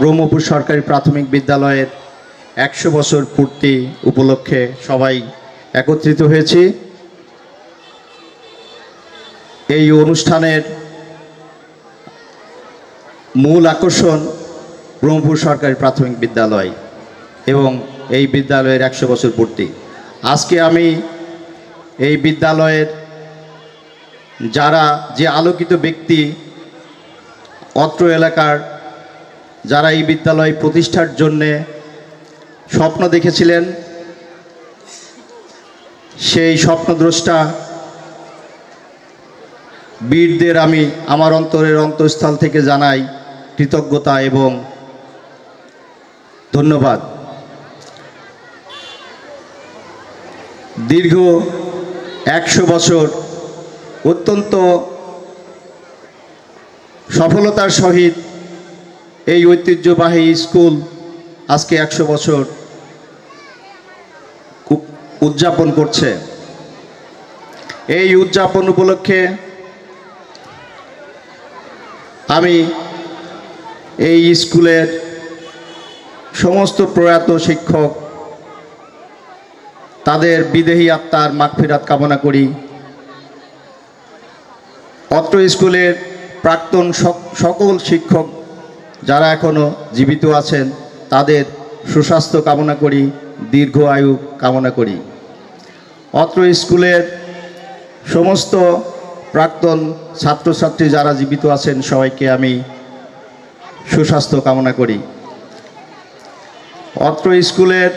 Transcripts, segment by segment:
ব্রহ্মপুর সরকারি প্রাথমিক বিদ্যালয়ের একশো বছর পূর্তি উপলক্ষে সবাই একত্রিত হয়েছি। এই অনুষ্ঠানের মূল আকর্ষণ ব্রহ্মপুর সরকারি প্রাথমিক বিদ্যালয় এবং এই বিদ্যালয়ের একশো বছর পূর্তি। আজকে আমি এই বিদ্যালয়ের যারা যে আলোকিত ব্যক্তি অত্র এলাকার যারা এই বিদ্যালয় প্রতিষ্ঠার জন্যে স্বপ্ন দেখেছিলেন, সেই স্বপ্নদ্রষ্টা বীরদের আমি আমার অন্তরের অন্তঃস্থল থেকে জানাই কৃতজ্ঞতা এবং ধন্যবাদ। দীর্ঘ একশো বছর অত্যন্ত সফলতার সহিত এই ঐতিহ্যবাহী স্কুল আজকে একশো বছর উদযাপন করছে। এই উদযাপন উপলক্ষে আমি এই স্কুলের সমস্ত প্রয়াত শিক্ষক, তাদের বিদেহী আত্মার মাগফিরাত কামনা করি। অত্র স্কুলের প্রাক্তন সক- সকল শিক্ষক যারা এখনও জীবিত আছেন, তাদের সুস্বাস্থ্য কামনা করি, দীর্ঘ আয়ু কামনা করি। অত্র স্কুলের সমস্ত প্রাক্তন ছাত্রছাত্রী যারা জীবিত আছেন, সবাইকে আমি সুস্বাস্থ্য কামনা করি। অত্র স্কুলের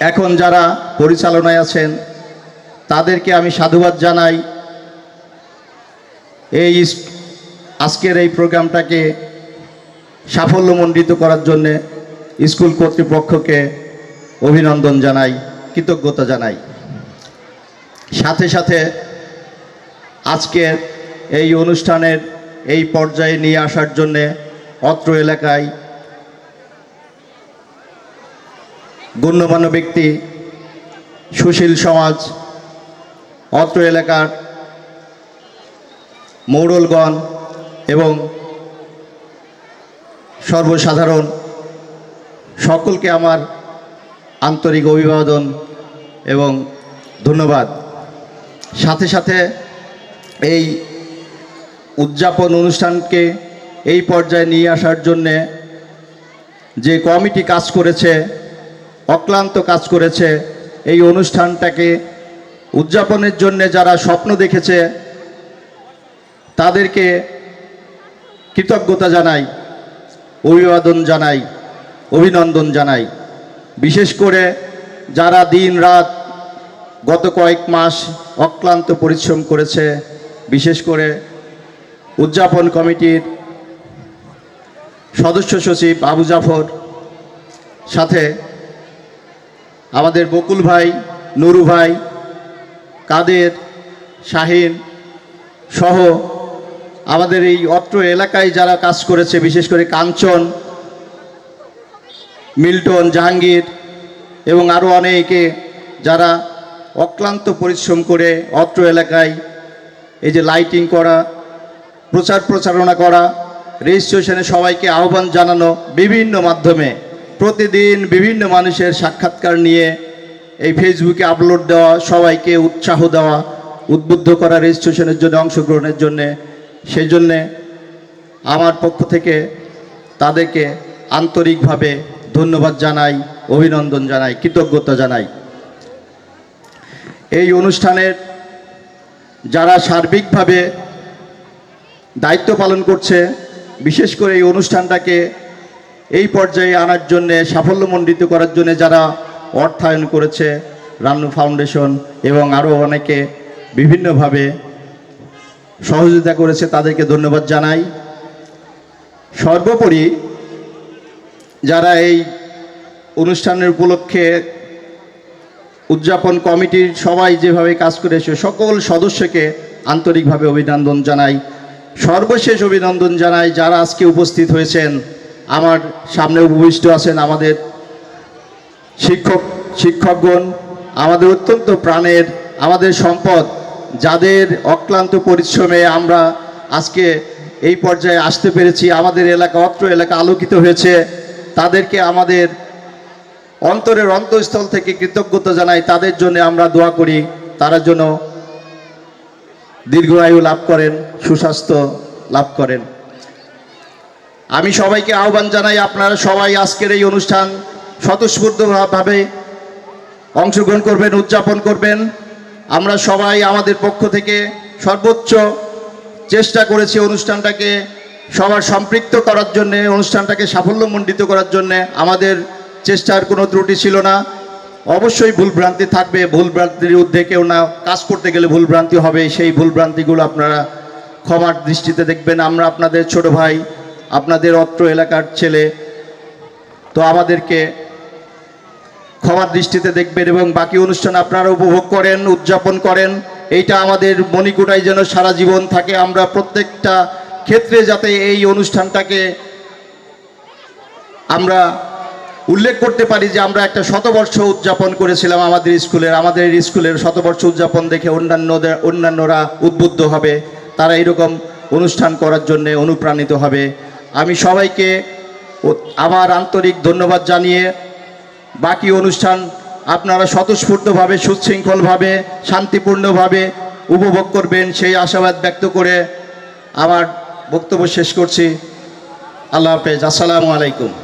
এখন যারা পরিচালনায় আছেন, তাদেরকে আমি সাধুবাদ জানাই। এই আজকের এই প্রোগ্রামটাকে সাফল্যমণ্ডিত করার জন্যে স্কুল কর্তৃপক্ষকে অভিনন্দন জানাই, কৃতজ্ঞতা জানাই। সাথে সাথে আজকের এই অনুষ্ঠানের এই পর্যায়ে নিয়ে আসার জন্যে অত্র এলাকায় গণ্যমান্য ব্যক্তি সুশীল সমাজ, অত্র এলাকার মৌরলগণ এবং সর্বসাধারণ, সকলকে আমার আন্তরিক অভিবাদন এবং ধন্যবাদ। সাথে সাথে এই উদযাপন অনুষ্ঠানকে এই পর্যায়ে নিয়ে আসার জন্যে যে কমিটি কাজ করেছে, অক্লান্ত কাজ করেছে, এই অনুষ্ঠানটাকে উদযাপনের জন্যে যারা স্বপ্ন দেখেছে, তাদেরকে কৃতজ্ঞতা জানাই। অভিবাদন জানাই, অভিনন্দন জানাই। বিশেষ করে যারা দিন রাত গত কয়েক মাস অক্লান্ত পরিশ্রম করেছে, বিশেষ করে উদযাপন কমিটির সদস্য সচিব আবু জাফর, সাথে আমাদের বকুল ভাই, নুরু ভাই, কাদের, শাহিন সহ আমাদের এই অত্র এলাকায় যারা কাজ করেছে, বিশেষ করে কাঞ্চন, মিল্টন, জাহাঙ্গীর এবং আরও অনেকে যারা অক্লান্ত পরিশ্রম করে অত্র এলাকায় এই যে লাইটিং করা, প্রচার প্রচারণা করা রেজিস্ট্রেশনে সবাইকে আহ্বান জানানো বিভিন্ন মাধ্যমে প্রতিদিন বিভিন্ন মানুষের সাক্ষাৎকার নিয়ে এই ফেসবুকে আপলোড দেওয়া, সবাইকে উৎসাহ দেওয়া, উদ্বুদ্ধ করা রেজিস্ট্রেশনের জন্য, অংশগ্রহণের জন্যে সেই জন্যে আমার পক্ষ থেকে তাদেরকে আন্তরিকভাবে ধন্যবাদ জানাই, অভিনন্দন জানাই, কৃতজ্ঞতা জানাই। এই অনুষ্ঠানের যারা সার্বিকভাবে দায়িত্ব পালন করছে, বিশেষ করে এই অনুষ্ঠানটাকে এই পর্যায়ে আনার জন্যে, সাফল্যমণ্ডিত করার জন্য যারা অর্থায়ন করেছে রান্নু ফাউন্ডেশন এবং আরও অনেকে বিভিন্নভাবে সহযোগিতা করেছে, তাদেরকে ধন্যবাদ জানাই। সর্বোপরি যারা এই অনুষ্ঠানের উপলক্ষে উদযাপন কমিটির সবাই যেভাবে কাজ করেছে, সকল সদস্যকে আন্তরিকভাবে অভিনন্দন জানাই। সর্বশেষ অভিনন্দন জানাই যারা আজকে উপস্থিত হয়েছেন। আমার সামনে উপবিষ্ট আছেন আমাদের শিক্ষক, শিক্ষকগণ, আমাদের অত্যন্ত প্রাণের, আমাদের সম্পদ। যাদের অক্লান্ত পরিশ্রমে আমরা আজকে এই পর্যায়ে আসতে পেরেছি, আমাদের এলাকা, অত্র এলাকা আলোকিত হয়েছে। তাদেরকে আমাদের অন্তরের অন্তঃস্থল থেকে কৃতজ্ঞতা জানাই। তাদের জন্য আমরা দোয়া করি। তারা যেন দীর্ঘায়ু লাভ করেন, সুস্বাস্থ্য লাভ করেন। আমি সবাইকে আহ্বান জানাই, আপনারা সবাই আজকের এই অনুষ্ঠান স্বতঃস্ফূর্তভাবে অংশগ্রহণ করবেন, উদযাপন করবেন। আমরা সবাই আমাদের পক্ষ থেকে সর্বোচ্চ চেষ্টা করেছি অনুষ্ঠানটাকে সবার সম্পৃক্ত করার জন্যে, অনুষ্ঠানটাকে সাফল্যমণ্ডিত করার জন্যে। আমাদের চেষ্টার কোনো ত্রুটি ছিল না। অবশ্যই ভুলভ্রান্তি থাকবে। ভুলভ্রান্তির ঊর্ধ্বে কেউ না কাজ করতে গেলে ভুলভ্রান্তি হবে। সেই ভুলভ্রান্তিগুলো আপনারা ক্ষমার দৃষ্টিতে দেখবেন। আমরা আপনাদের ছোট ভাই, আপনাদের অত্র এলাকার ছেলে। তো আমাদেরকে ক্ষমার দৃষ্টিতে দেখবেন এবং বাকি অনুষ্ঠান আপনারা উপভোগ করেন, উদযাপন করেন। এইটা আমাদের মণিকুটায় যেন সারা জীবন থাকে। আমরা প্রত্যেকটা ক্ষেত্রে যাতে এই অনুষ্ঠানটাকে আমরা উল্লেখ করতে পারি যে আমরা একটা শতবর্ষ উদযাপন করেছিলাম আমাদের স্কুলের। আমাদের স্কুলের শতবর্ষ উদযাপন দেখে অন্যান্যদের অন্যান্যরা উদ্বুদ্ধ হবে। তারা এরকম অনুষ্ঠান করার জন্য অনুপ্রাণিত হবে। আমি সবাইকে আমার আন্তরিক ধন্যবাদ জানিয়ে বাকি অনুষ্ঠান আপনারা স্বতঃস্ফূর্তভাবে, সুশৃঙ্খলভাবে, শান্তিপূর্ণভাবে উপভোগ করবেন সেই আশাবাদ ব্যক্ত করে আমার বক্তব্য শেষ করছি। আল্লাহ হাফেজ। আসসালামু আলাইকুম।